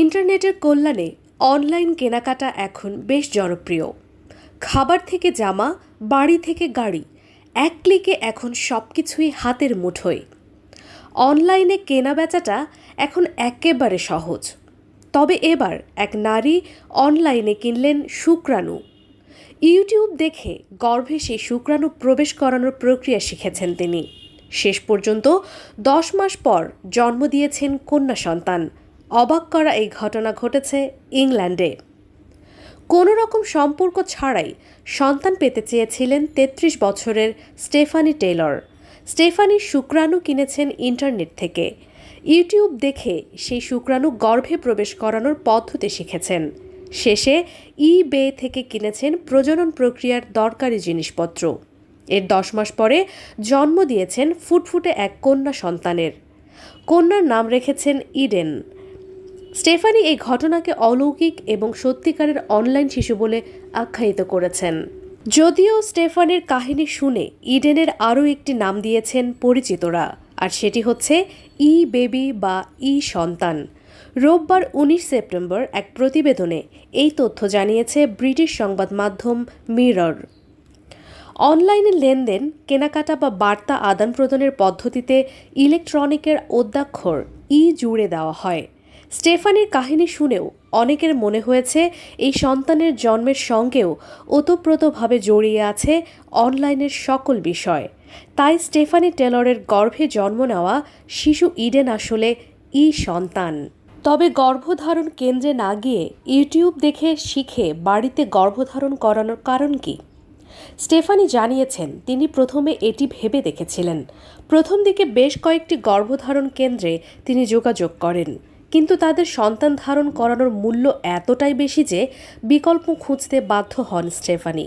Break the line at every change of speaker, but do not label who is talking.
ইন্টারনেটের কল্যাণে অনলাইন কেনাকাটা এখন বেশ জনপ্রিয়। খাবার থেকে জামা, বাড়ি থেকে গাড়ি, এক ক্লিকে এখন সব কিছুই হাতের মুঠোয়। অনলাইনে কেনা বেচাটা এখন একেবারে সহজ। তবে এবার এক নারী অনলাইনে কিনলেন শুক্রাণু। ইউটিউব দেখে গর্ভে সেই শুক্রাণু প্রবেশ করানোর প্রক্রিয়া শিখেছেন তিনি। শেষ পর্যন্ত দশ মাস পর জন্ম দিয়েছেন কন্যা সন্তান। অবাক করা এই ঘটনা ঘটেছে ইংল্যান্ডে। কোনো রকম সম্পর্ক ছাড়াই সন্তান পেতে চেয়েছিলেন তেত্রিশ বছরের স্টেফানি টেলর। স্টেফানি শুক্রাণু কিনেছেন ইন্টারনেট থেকে। ইউটিউব দেখে সেই শুক্রাণু গর্ভে প্রবেশ করানোর পদ্ধতি শিখেছেন। শেষে ই বে থেকে কিনেছেন প্রজনন প্রক্রিয়ার দরকারি জিনিসপত্র। এর দশ মাস পরে জন্ম দিয়েছেন ফুটফুটে এক কন্যা সন্তানের। কন্যার নাম রেখেছেন ইডেন। স্টেফানি এই ঘটনাকে অলৌকিক এবং সত্যিকারের অনলাইন শিশু বলে আখ্যায়িত করেছেন। যদিও স্টেফানির কাহিনী শুনে ইডেনের আরও একটি নাম দিয়েছেন পরিচিতরা, আর সেটি হচ্ছে ই বেবি বা ই সন্তান। রোববার উনিশ সেপ্টেম্বর এক প্রতিবেদনে এই তথ্য জানিয়েছে ব্রিটিশ সংবাদ মাধ্যম মিরর। অনলাইনে লেনদেন, কেনাকাটা বা বার্তা আদান প্রদানের পদ্ধতিতে ইলেকট্রনিকের অধ্যাক্ষর ই জুড়ে দেওয়া হয়। স্টেফানির কাহিনী শুনেও অনেকের মনে হয়েছে এই সন্তানের জন্মের সঙ্গেও ওতপ্রোতভাবে জড়িয়ে আছে অনলাইনের সকল বিষয়। তাই স্টেফানি টেলরের গর্ভে জন্ম নেওয়া শিশু ইডেন আসলে ই সন্তান। তবে গর্ভধারণ কেন্দ্রে না গিয়ে ইউটিউব দেখে শিখে বাড়িতে গর্ভধারণ করানোর কারণ কি? স্টেফানি জানিয়েছেন, তিনি প্রথমে এটি ভেবে দেখেছিলেন। প্রথম দিকে বেশ কয়েকটি গর্ভধারণ কেন্দ্রে তিনি যোগাযোগ করেন। কিন্তু তাদের সন্তান ধারণ করানোর মূল্য এতটাই বেশি যে বিকল্প খুঁজতে বাধ্য হন স্টেফানি।